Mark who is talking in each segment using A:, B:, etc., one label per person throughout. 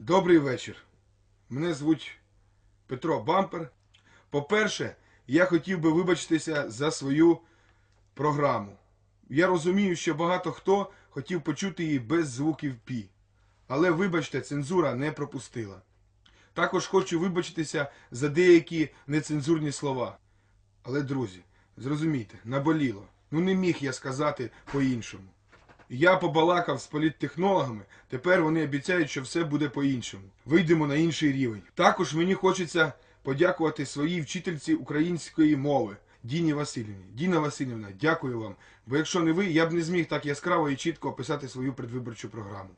A: Добрий вечір. Мене звуть Петро Бампер. По-перше, я хотів би вибачитися за свою програму. Я розумію, що багато хто хотів почути її без звуків пі. Але, вибачте, цензура не пропустила. Також хочу вибачитися за деякі нецензурні слова. Але, друзі, зрозумійте, наболіло. Ну не міг я сказати по-іншому. Я побалакав з політтехнологами, тепер вони обіцяють, що все буде по-іншому. Вийдемо на інший рівень. Також мені хочеться подякувати своїй вчительці української мови Діні Васильівні. Діна Васильівна, дякую вам. Бо якщо не ви, я б не зміг так яскраво і чітко описати свою предвиборчу програму.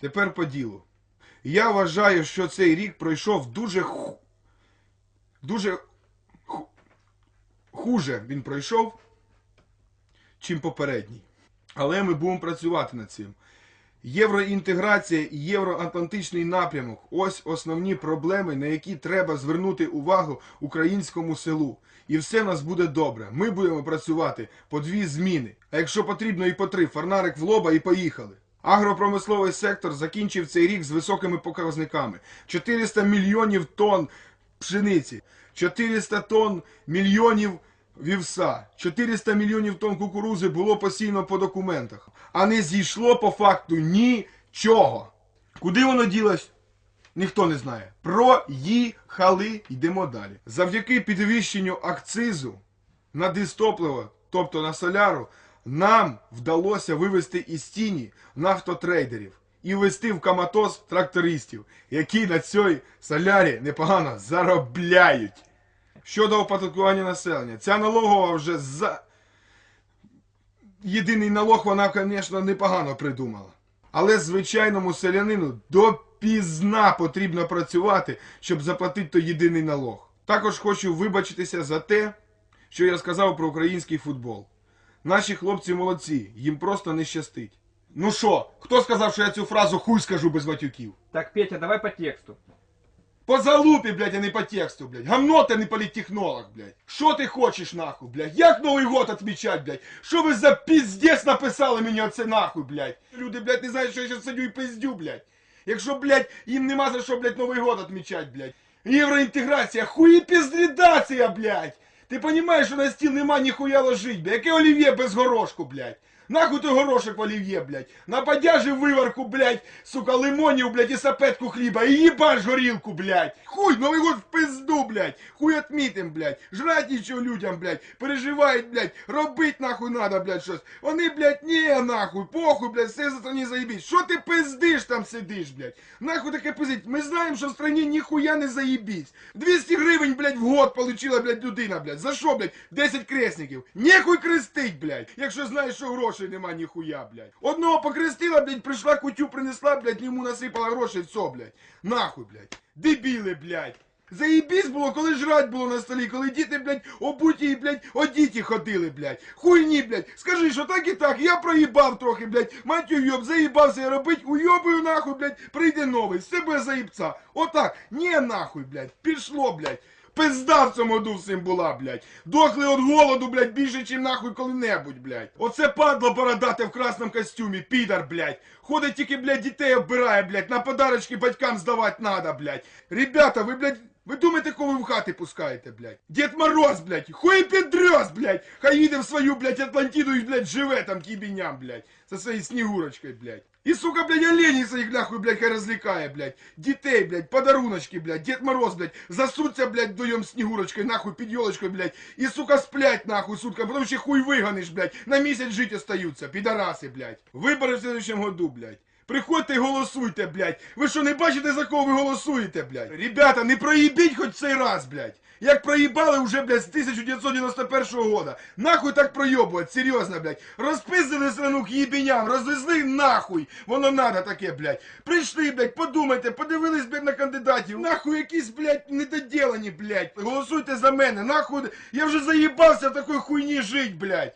A: Тепер по ділу. Я вважаю, що цей рік пройшов дуже ху... дуже ху... хуже він пройшов, чим попередній. Але ми будемо працювати над цим. Євроінтеграція і євроатлантичний напрямок ось основні проблеми, на які треба звернути увагу українському селу. І все в нас буде добре. Ми будемо працювати по дві зміни. А якщо потрібно і по три, фарнарик в лоба і поїхали. Агропромисловий сектор закінчив цей рік з високими показниками: 400 мільйонів тонн пшениці, 400 тонн мільйонів вівса, 400 мільйонів тонн кукурузи було посіяно по документах, а не зійшло по факту нічого. Куди воно ділось? Ніхто не знає. Проїхали, йдемо далі. Завдяки підвищенню акцизу на дистопливо, тобто на соляру, нам вдалося вивести із тіні нафтотрейдерів і ввести в каматоз трактористів, які на цій солярі непогано заробляють. Щодо оподаткування населення, ця налогова вже за єдиний налог вона, звісно, непогано придумала. Але звичайному селянину допізна потрібно працювати, щоб заплатити той єдиний налог. Також хочу вибачитися за те, що я сказав про український футбол. Наші хлопці молодці, їм просто не щастить. Ну що, хто сказав, що я цю фразу хуй скажу без матюків?
B: Так, Петя, давай по тексту.
A: По залупі, блядь, а не по тексту, блядь. Гамно ти не політтехнолог, блядь. Що ти хочеш, нахуй, блядь? Як Новий год отмічать, блядь? Що ви за піздець написали мені оце нахуй, блядь? Люди, блядь, не знають, що я зараз сидю і пиздю, блядь. Якщо, блядь, їм нема за що, блядь, Новий год отмічать, блядь. Євроінтеграція, хуєпіздрідація, блядь. Ти розумієш, що на стіл нема ніхуя ложить, блядь. Яке олів'є без горошку, блядь. Нахуй той горошок в олів'є, блядь. Нападяжи виварку, блядь, сука, лимонів, блядь, і сапетку хліба. І їбаш горілку, блядь. Хуй, Новий год в пизду, блядь. Хуй отмітим, блядь. Жрать нічого людям, блядь. Переживають, блядь. Робить нахуй надо, блядь, щось. Вони, блядь, ні, нахуй, похуй, блядь, все за страні заїбіть. Що ти пиздиш там сидиш, блядь? Нахуй таке пиздить. Ми знаємо, що в страні ніхуя не заїбісь. 200 гривень, блядь, в год получила, блядь, людина, блядь. За що, блядь? 10 кресників. Нехуй крестить, блядь. Якщо знаєш, що грошей нема ніхуя, блядь. Одного покрестила, блядь, прийшла кутю, принесла, блядь, йому насипала грошей, все, блядь. Нахуй, блядь. Дебіли, блядь. Заїбісь було, коли жрать було на столі, коли діти, блядь, обуті і, блядь, одіті ходили, блядь. Хуйні, блядь. Скажи, що так і так, я проїбав трохи, блядь. Мать уйоб, заїбався я робить, уйобую нахуй, блядь, прийде новий, з себе заїбца. Отак, ні нахуй, блядь, пішло, блядь. Пизда в цьому году всім була, блядь. Дохли від голоду, блядь, більше, чим нахуй коли-небудь, блядь. Оце падло бородате в красному костюмі, підар, блядь. Ходить тільки, блядь, дітей оббирає, блядь, на подарочки батькам здавати надо, блядь. Ребята, ви, блядь, ви думаєте, кого ви в хати пускаєте, блядь? Дід Мороз, блядь, хуй підрос, блядь. Хай їде в свою, блядь, Атлантиду і, блядь, живе там кібіням, блядь. Со своєю снігурочкою, блядь. І, сука, блядь, оленей своих, нахуй, блядь, хай розвлікає, блядь. Детей, блядь, подаруночки, блядь, Дед Мороз, блядь, засуться, блядь, вдвоем Снегурочкой, нахуй, под елочкой, блядь. И, сука, сплять, нахуй, сутка, потому что хуй выгонишь, блядь. На месяц жить остаются, пидорасы, блядь. Выборы в следующем году, блядь. Приходьте і голосуйте, блядь. Ви що, не бачите, за кого ви голосуєте, блядь? Ребята, не проїбіть хоч цей раз, блядь. Як проїбали вже, блядь, з 1991 года. Нахуй так пройобувати, серйозно, блядь. Розпиздили страну к їбіням, розвезли нахуй. Воно надо таке, блядь. Прийшли, блядь, подумайте, подивились, блядь, на кандидатів. Нахуй якісь, блядь, недоділені, блядь. Голосуйте за мене, нахуй. Я вже заїбався в такої хуйні жить, блядь.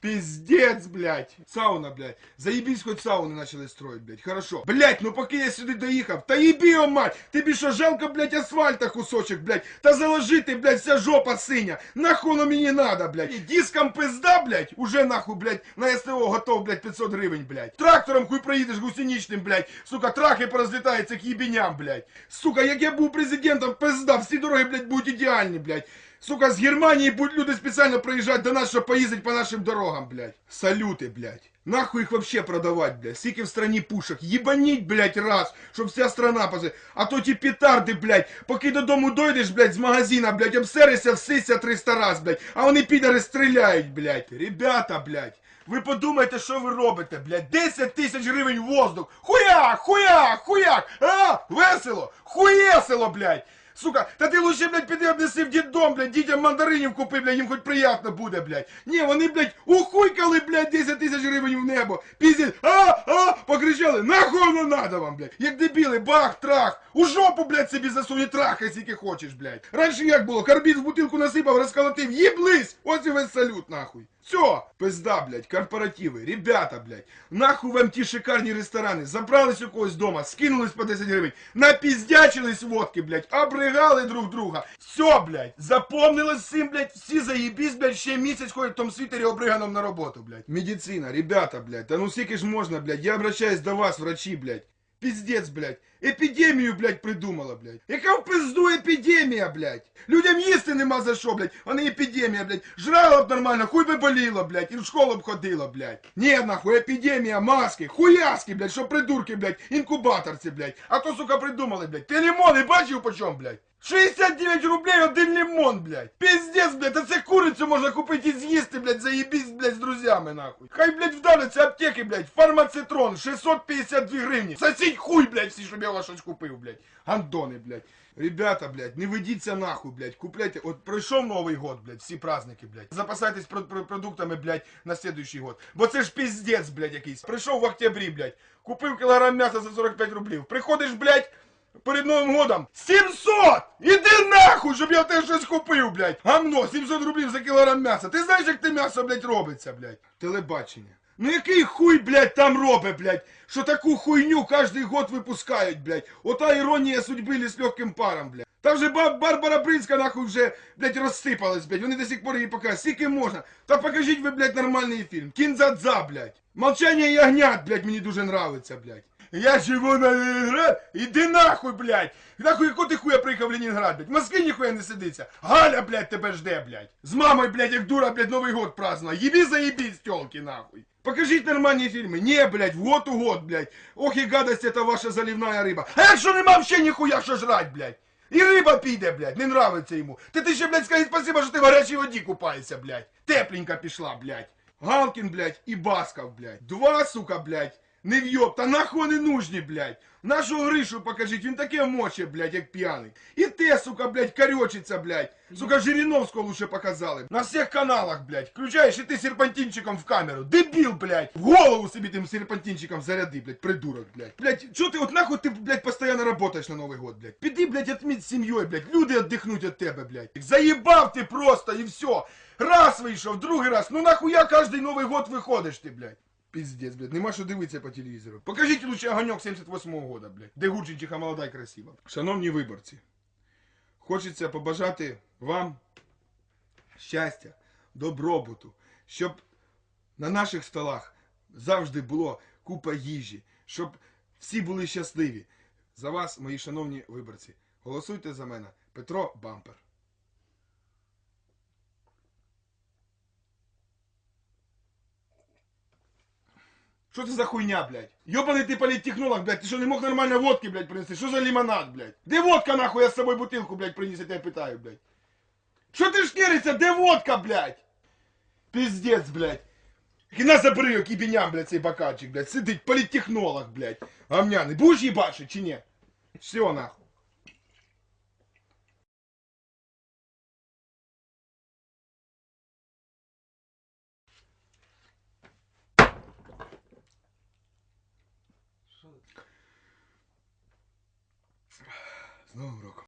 A: Пиздец, блядь. Сауна, блядь. Заебись, хоть сауны начали строить, блядь. Хорошо. Блядь, ну поки я сюди доїхав, та їбі його мать! Тобі що, жалко, блядь, асфальта кусочек, блядь? Та заложи ти, блядь, вся жопа синя. Нахуй воно мені надо, блядь. І диском пизда, блядь, уже нахуй, блядь, на СТО готов, блядь, 500 гривень, блядь. Трактором хуй проїдеш гусеничним, блядь. Сука, трахи порозлітаються к їбіням, блядь. Сука, як я був президентом, пизда, всі дороги, блядь, будуть ідеальні, блядь. Сука, з Германії будуть люди спеціально приїжджати до нас, щоб поїздити по нашим дорогам, блядь. Салюти, блядь. Нахуй їх вообще продавать, блядь. Скільки в страні пушок. Єбаніть, блядь, раз, щоб вся страна пози. А то ті петарди, блядь, поки додому дойдеш, блядь, з магазина, блядь, обсерися, всися 300 раз, блядь. А вони підари стріляють, блядь. Ребята, блядь. Ви подумайте, що ви робите, блядь. 10 тисяч гривень в воздух. Хуяк, хуяк, хуяк. А, весело, хуєсело, блядь. Сука, та ти лучше, блядь, піди обнеси в діддом, блядь, дітям мандаринів купи, блядь, їм хоч приятно буде, блядь. Ні, вони, блядь, ухуйкали, блядь, 10 тисяч гривень в небо. Піздять, а, а, покричали, нахуй воно надо вам, блядь. Як дебіли, бах, трах. У жопу, блядь, собі засунь трахай, скільки хочеш, блядь. Раніше як було, карбід в бутилку насипав, розколотив, їблись, ось і весь салют, нахуй. Все, пизда, блядь, корпоративи, ребята, блядь, нахуй вам ті шикарні ресторани, забрались у когось дома, скинулись по 10 гривень, напіздячились водки, блядь, обригали друг друга. Все, блядь, запомнилось всім, блядь, всі заєбісь, блядь, ще місяць ходять в тому світері обриганом на роботу, блядь. Медицина, ребята, блядь, та ну скільки ж можна, блядь, я обращаюсь до вас, врачи, блядь. Пиздец, блядь. Епідемію, блядь, придумала, блядь. Яка в пизду епідемія, блядь? Людям їсти нема за що, блядь. Вони епідемія, блядь. Жрала б нормально, хуй би боліла, блядь, і в школу б ходила, блядь. Ні, нахуй, епідемія, маски, хуяски, блядь, що придурки, блядь, інкубаторці, блядь. А то, сука, придумали, блядь. Ти лимони бачив по чому, блядь? 69 рублей один лимон, блядь. Пиздец, блядь, а це курицю можна купити і з'їсти, блядь, заєбісь, блядь, з друзями, нахуй. Хай, блядь, вдавляться аптеки, блядь, фармацитрон, 652 гривні. Сосіть хуй, блядь, всі, щоб я у щось купив, блядь. Гандони, блядь. Ребята, блядь, не ведіться нахуй, блядь, купляйте. От пройшов Новий год, блядь, всі праздники, блядь. Запасайтесь про- про- продуктами, блядь, на следующий год. Бо це ж пиздец, блядь, якийсь. Прийшов в октябрі, блядь, купив кілограм м'яса за 45 рублів. Приходиш, блядь, перед Новим годом 700! Іди нахуй, щоб я тебе щось купив, блядь. Гамно, 700 рублів за кілограм м'яса. Ти знаєш, як те м'ясо, блядь, робиться, блядь? Телебачення. Ну який хуй, блядь, там робить, блядь, що таку хуйню кожний год випускають, блядь. Ота іронія судьби ли з легким паром, блядь. Та вже баб Барбара Бринська нахуй вже, блядь, розсипалась, блядь. Вони до сих пор її показують. Скільки можна? Та покажіть ви, блядь, нормальний фільм. Кінзадза, блядь. Молчання ягнят, блядь, мені дуже нравиться, блядь. Я живу на Ленинград? Іди нахуй, блядь! Нахуй, яку ти хуя приїхав в Ленінград, блядь? В Москві ніхуя не сидиться. Галя, блядь, тебе жде, блядь. З мамою, блядь, як дура, блядь, Новий год празднувала. Єбі заєбісь, тёлки, нахуй. Покажіть нормальні фільми. Не, блядь, в год у год, блядь. Ох і гадость, это ваша заливная риба. А якщо нема вообще ніхуя що жрать, блядь? І риба піде, блядь, не нравиться йому. Ти ти ще, блядь, скажи спасибо, що ти в гарячій воді купаєшся, блядь. Тепленька пішла, блядь. Галкін, блядь, і Басков, блядь. Два, сука, блядь. Не в'єб, та нахуй вони нужні, блядь. Нашу Гришу покажіть, він таке моче, блядь, як п'яний. І те, сука, блядь, корючиться, блядь. Сука, Жириновського лучше показали. На всіх каналах, блядь. Включаєш і ти серпантинчиком в камеру. Дебіл, блядь. В голову собі тим серпантинчиком заряди, блядь, придурок, блядь. Блядь, чо ти от нахуй ти, блядь, постійно работаєш на Новий год, блядь. Піди, блядь, отміть з сім'єю, блядь. Люди віддихнуть від тебе, блядь. Заїбав ти просто і все. Раз вийшов, другий раз. Ну нахуя кожний Новий год виходиш ти, блядь. Пиздец, блядь, нема що дивитися по телевізору. Покажіть лучше огоньок 78-го года, блядь. Де Гурченчиха молода і красива. Шановні виборці, хочеться побажати вам щастя, добробуту, щоб на наших столах завжди було купа їжі, щоб всі були щасливі. За вас, мої шановні виборці, голосуйте за мене. Петро Бампер. Що це за хуйня, блядь? Йобаний ти політтехнолог, блядь, ти що не мог нормально водки, блядь, принести? Що за лимонад, блядь? Де водка, нахуй, я з собою бутилку, блядь, приніс, я тебе питаю, блядь. Що ти шкіриться, де водка, блядь? Пиздец, блядь. І на забрив, кібіням, блядь, цей бокальчик, блядь, сидить політтехнолог, блядь. Гамняний. Будеш їбашить чи ні? Все, нахуй. З Новим роком.